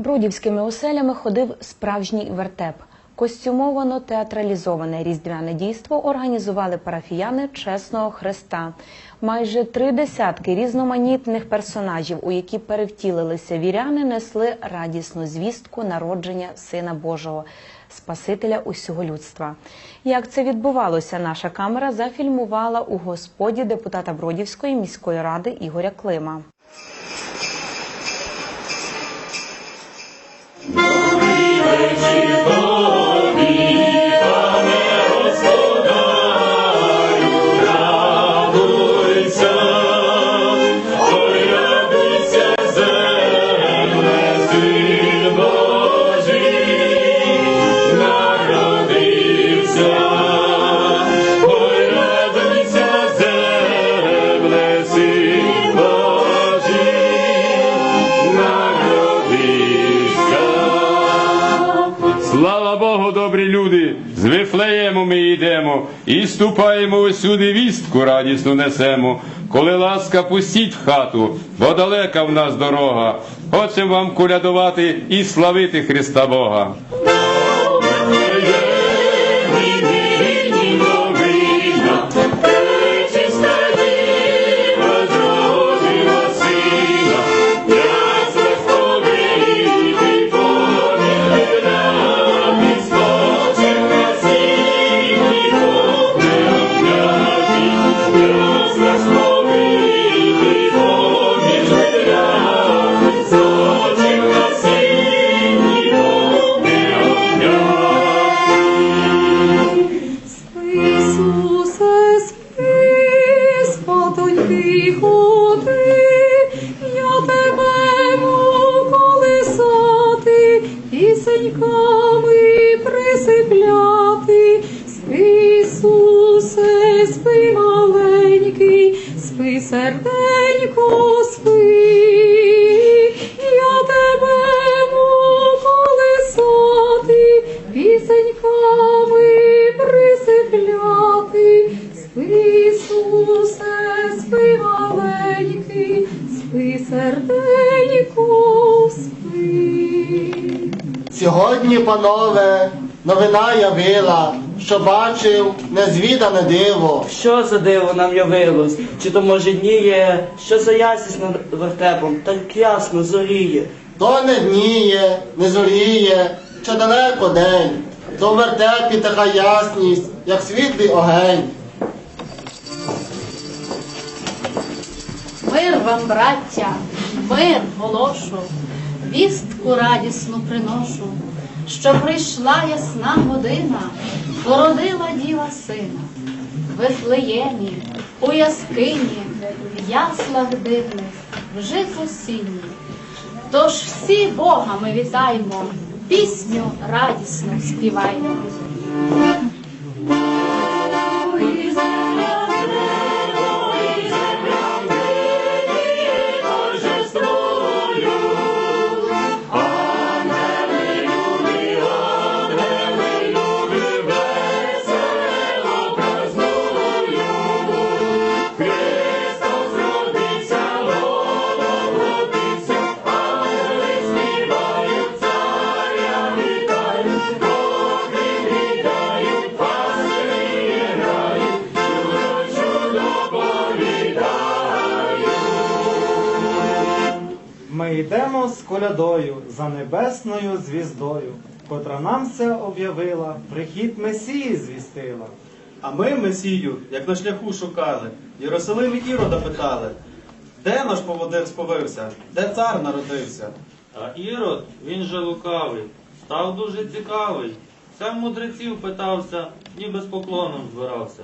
Бродівськими оселями ходив справжній вертеп. Костюмовано театралізоване різдвяне дійство організували парафіяни чесного Христа. Майже три десятки різноманітних персонажів, у які перевтілилися віряни, несли радісну звістку народження Сина Божого, Спасителя усього людства. Як це відбувалося, наша камера зафільмувала у господі депутата Бродівської міської ради Ігоря Клима. Слава люди! З Вифлеєму ми йдемо і ступаємо усюди вістку радісну несемо. Коли ласка, пустіть в хату, бо далека в нас дорога. Хочемо вам кулядувати і славити Христа Бога. Спи, серденько, спи. Сьогодні, панове, новина явила, що бачив незвідане диво. Що за диво нам явилось? Чи то може дніє, що за ясність над вертепом, так ясно зоріє. То не дніє, не зоріє, що далеко день, то в вертепі така ясність, як світлий огень. Мир вам, браття, мир голошу, вістку радісну приношу, що прийшла ясна година, породила діва сина. Вифлеємі, у яскині, в яслах дивних, в житу сіні. Тож всі Бога ми вітаємо, пісню радісну співаємо. Ми йдемо з колядою за небесною звіздою, котра нам все об'явила, прихід Месії звістила. А ми Месію, як на шляху шукали, в Єрусалимі Ірода питали, де наш поводир сповився, де цар народився? А Ірод, він же лукавий, став дуже цікавий. Сам мудреців питався, ніби з поклоном збирався.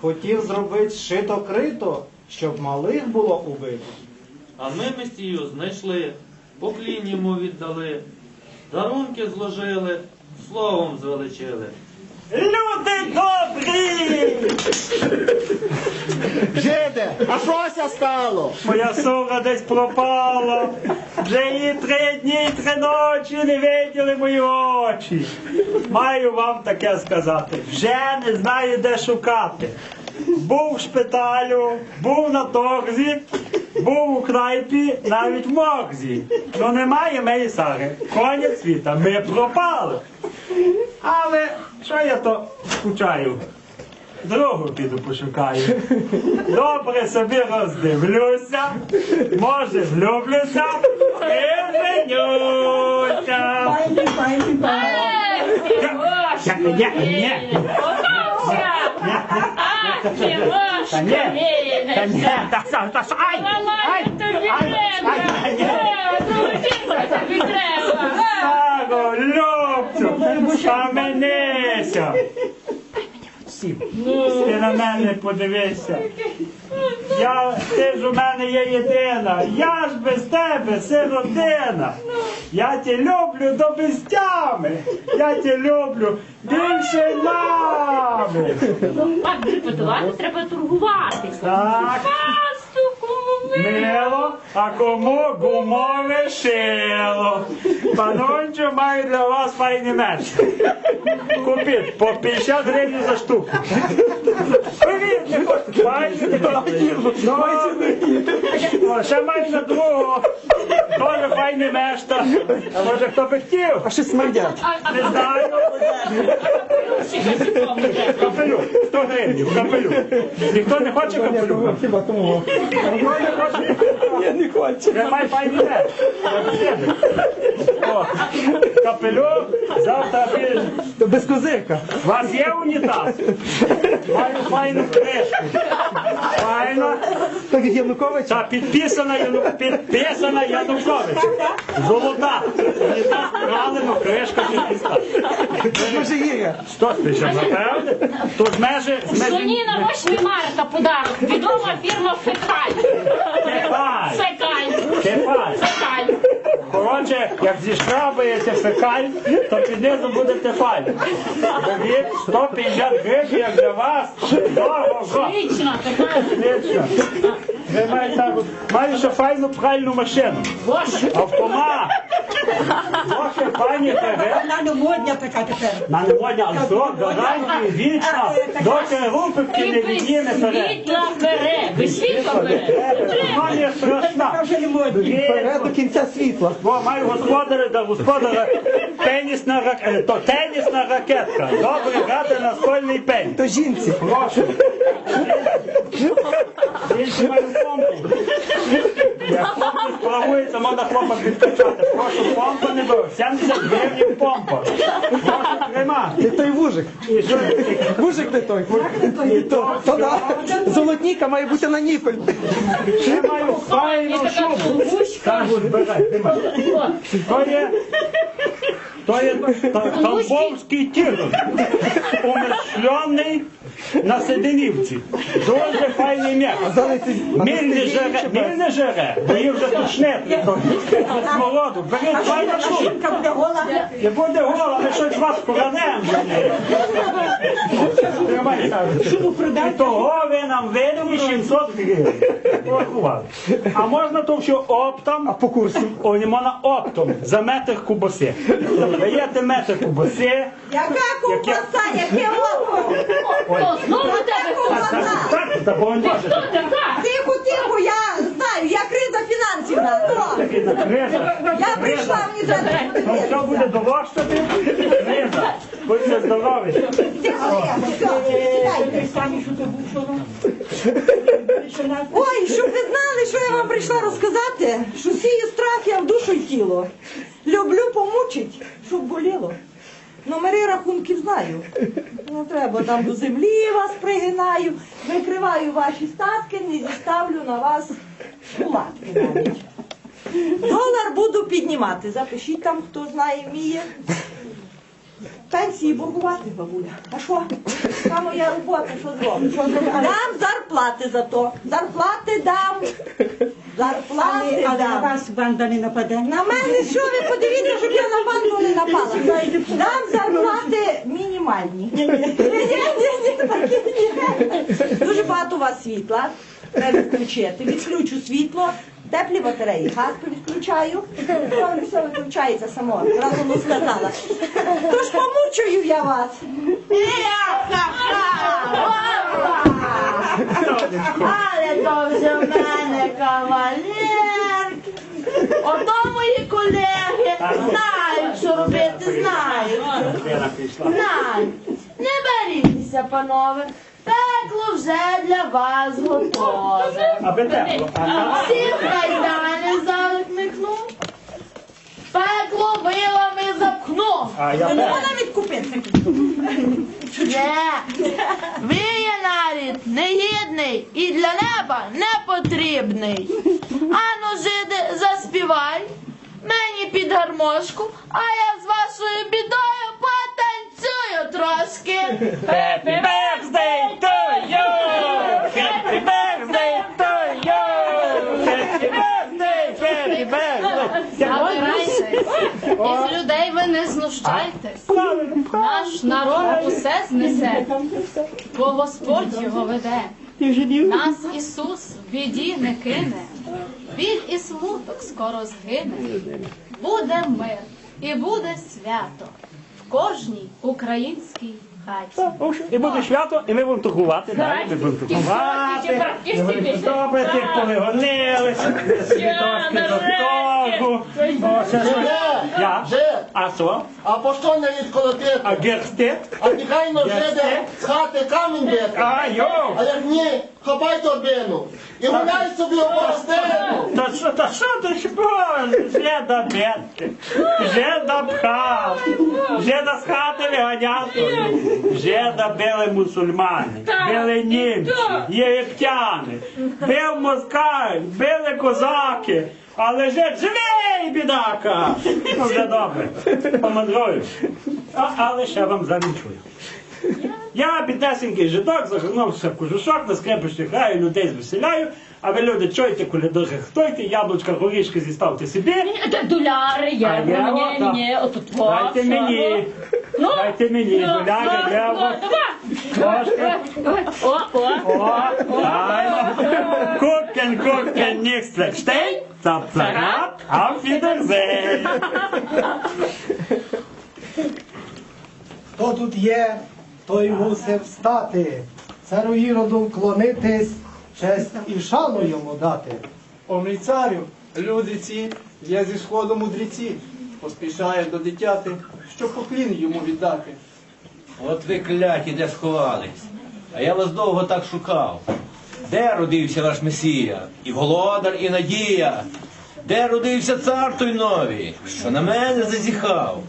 Хотів зробити шито крито, щоб малих було убито. А ми Месію знайшли, поклін йому віддали, дарунки зложили, словом звеличили. Люди добрі! Жиде, а щося стало? Моя сова десь пропала. Вже її три дні і три ночі не виділи мої очі. Маю вам таке сказати. Вже не знаю, де шукати. Був в шпиталю, був на торзі, Був у крайпі навіть в Морзі. Ну немає меї Сари. Конець світа. Ми пропали. Але що я то скучаю? Другу піду пошукаю. Добре собі роздивлюся, може влюблюся і женюся. Я- Ні, ні. Та ні, та ні, та що, та що, ай, ай, ай, ай, ні. Старо, Любцю, схаменися. Ти на мене подивися. Я, ти ж у мене є єдина. Я ж без тебе сиротина. Я тебе люблю до безтями. Я тебе люблю більше нами. Так, треба торгуватися. Так. Мило, а кому гумове шило. Панончо маю для вас файний меч. Купіть по 50 гривень за штуку. Привіт? Файний такий. Ну, Ще маю на другого. Тоже файний мешта. А може хто би хотів? А що смердять? Не знаю. Капелюх, 100 гривень, капелюх. Ніхто не хоче капелюха? Хіба тому? Не хоче? Я не хочу. Тримай файний меч. О, Капелюх, завтра підеш. Без козирка. У вас є унітаз? Маю файну кришку. Файна. Так як Янукович? Та підписана, Яну... підписана Янукович. Золота. Унітаз правильно, кришка підписана. Може є. Що ти ще напевне? Тут межі... межі... Жоні на 8 марта подарок. Відома фірма Фекаль. Фекаль. Фекаль. Фекаль. Коротше, як зішкрабаєте фекаль, то під низом буде тефаль. Тоді 150 гривень, як для вас. Дорого. Лічна така. Отлично. Ви маєте ще файну пральну машину. Боже. Автомат. Боже, пані ТВ. Вона не модня така тепер. На не модня, але срок гарантії вічно. Доки рупивки не відніме перед. Світла бере. Без світла бере. Вона страшна. Вже не. До кінця світла. О, маю господаря до господара тенісна рак... е, то тенісна ракетка. Добре грати на стольний пень. То жінці. Прошу. Жінці маю помпу. Як хлоп не можна хлопа підкачати. Прошу, помпа не беру. 70 гривень помпа. Прошу, трима. Не той вужик. І що? Вужик не той. І то, то да. Золотніка має бути на ніпель. Ще маю файну шубу. Кажу, збирай, тримай. То є, то є та- тамбовський тігр, умершлений на Седенівці. Дуже файний м'як. Міль не жере, не жере, бо її вже тушне з молоду. Беріть файну шубу. Жінка буде гола. Не буде гола, ми щось вас поранемо. І того ви нам видали 700 гривень. Порахували. А можна то що оптом? А по курсу? О, не можна оптом за метр кубоси. Даєте метр кубоси. Яка ковбаса, яке око? О, знову тебе. Так, так, та бо не може. Хто? Тихо, тихо, я знаю, я криза Таки на криза. Я прийшла, мені треба Ну що буде дорожчати? Криза. Будьте здорові. Тихо, тихо, все, сідайте. Ой, щоб ви знали, що я вам прийшла розказати, що сію страх я в душу й тіло. Люблю помучить, щоб боліло. Номери рахунків знаю. Не треба там до землі вас пригинаю, викриваю ваші статки, не зіставлю на вас кулатки навіть. Долар буду піднімати. Запишіть там, хто знає, вміє. Пенсії боргувати, бабуля. А що? Та моя робота, що зробиш? Що? Дам зарплати за то. Зарплати дам. Зарплати дам. вас банда не нападе. На мене що ви подивіться, щоб я на банку не напала. Дам зарплати мінімальні. Ні, ні, ні, такі ні. Дуже багато у вас світла. Треба відключити. Відключу світло. Теплі батареї, газ відключаю, все виключається само, разом сказала. Тож помучую я вас. Але то вже в мене кавалерки. Ото мої колеги знають, що робити, знають. Знають. Не беріться, панове. Пекло вже для вас готове. Аби тепло. Ага. Всі кайдани заликну. Пекло вилами запхну. А я Не пер- можна відкупити. Не. Ви є нарід негідний і для неба не потрібний. Ану, жиди, заспівай мені під гармошку, а я з вашою бідою потанцюю трошки. Happy birthday to you! Happy birthday to you! Happy birthday, happy birthday! Забирайтесь. Із людей ви. Наш народ усе знесе, бо Господь його веде. Нас Ісус в біді не кине, біль і смуток скоро згине. Буде мир і буде свято в кожній українській. І буде свято, і ми будемо торгувати. да, Ми будемо торгувати. і будемо до того. Ще що? Я? А що? а по що не відколотити? А герстит? А нехай но жиде з хати камінь бити. А, йо! А як ні, хапай торбину і гуляй собі у борстину. Та що, та що ти що? Вже до бедки, вже до пхав, вже до хати виганяти, вже добили мусульмани, били німці, єгиптяни, бив москаль, били козаки, але вже живий, бідака! Ну, вже добре, помандрую. Але ще вам завінчую. Я біднесенький житок, загорнувся в кожушок, на скрепищі граю, людей звеселяю, а ви люди чуєте, коли дуже хтойте, яблучка, горішки зіставте собі. Це доляри, євро, я ні, ні, отут Дайте мені, Ну, дайте мені, ну, доляри, ну, ну, трошки. О, о, О, дай. Gucken, gucken, nichts verstehen. Zap, zap, auf Хто тут є, той мусив встати. Царю Іроду вклонитись, честь і шану йому дати. О мій царю, люди ці, є зі сходу мудреці, поспішає до дитяти, щоб поклін йому віддати. От ви кляті, де сховались. А я вас довго так шукав. Де родився ваш Месія? І володар, і надія. Де родився цар той новий, що на мене зазіхав?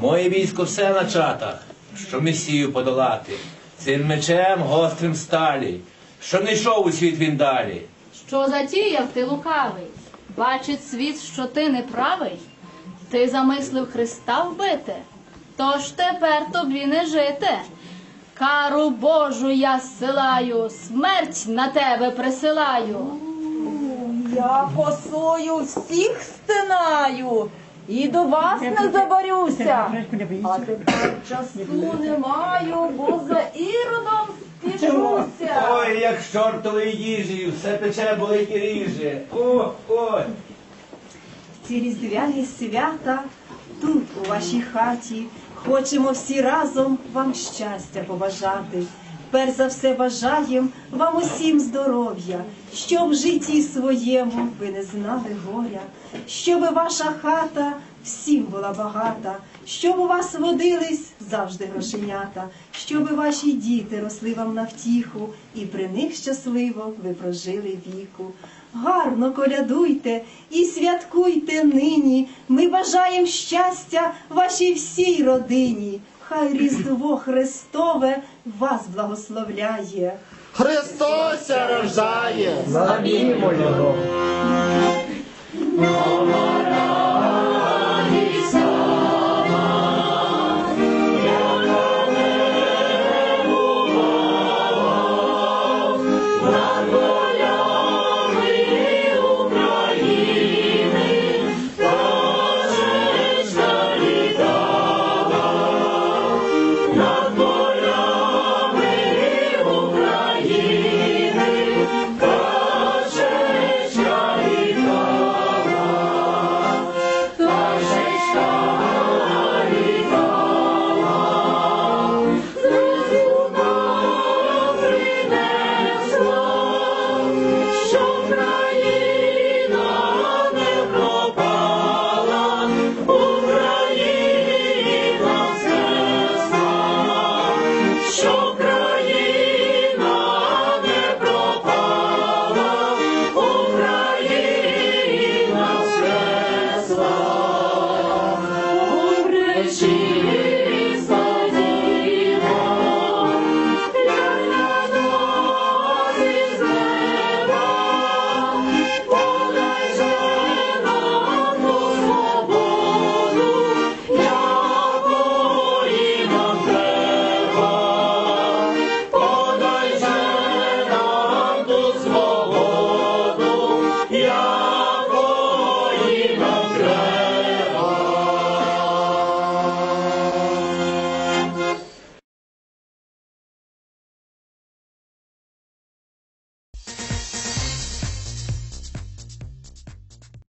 Моє військо все на чатах, що Месію подолати. Цим мечем гострим сталі, що не йшов у світ він далі. Що затіяв ти лукавий? Бачить світ, що ти не правий? Ти замислив Христа вбити? Тож тепер тобі не жити. Кару Божу я зсилаю, смерть на тебе присилаю. Я косою всіх стинаю. І до вас не заборюся. А тепер часу не маю, бо за іродом спішуся. Ой, як з чортової їжі, все пече, болить і ріже. О, ой. Ці різдвяні свята тут, у вашій хаті, хочемо всі разом вам щастя побажати. Перш за все бажаєм вам усім здоров'я, щоб в житті своєму ви не знали горя, щоб ваша хата всім була багата, щоб у вас водились завжди грошенята, щоб ваші діти росли вам на втіху, і при них щасливо ви прожили віку гарно колядуйте і святкуйте нині. Ми бажаємо щастя вашій всій родині. Хай Різдво Христове вас благословляє. Христос рождає, славімо Його!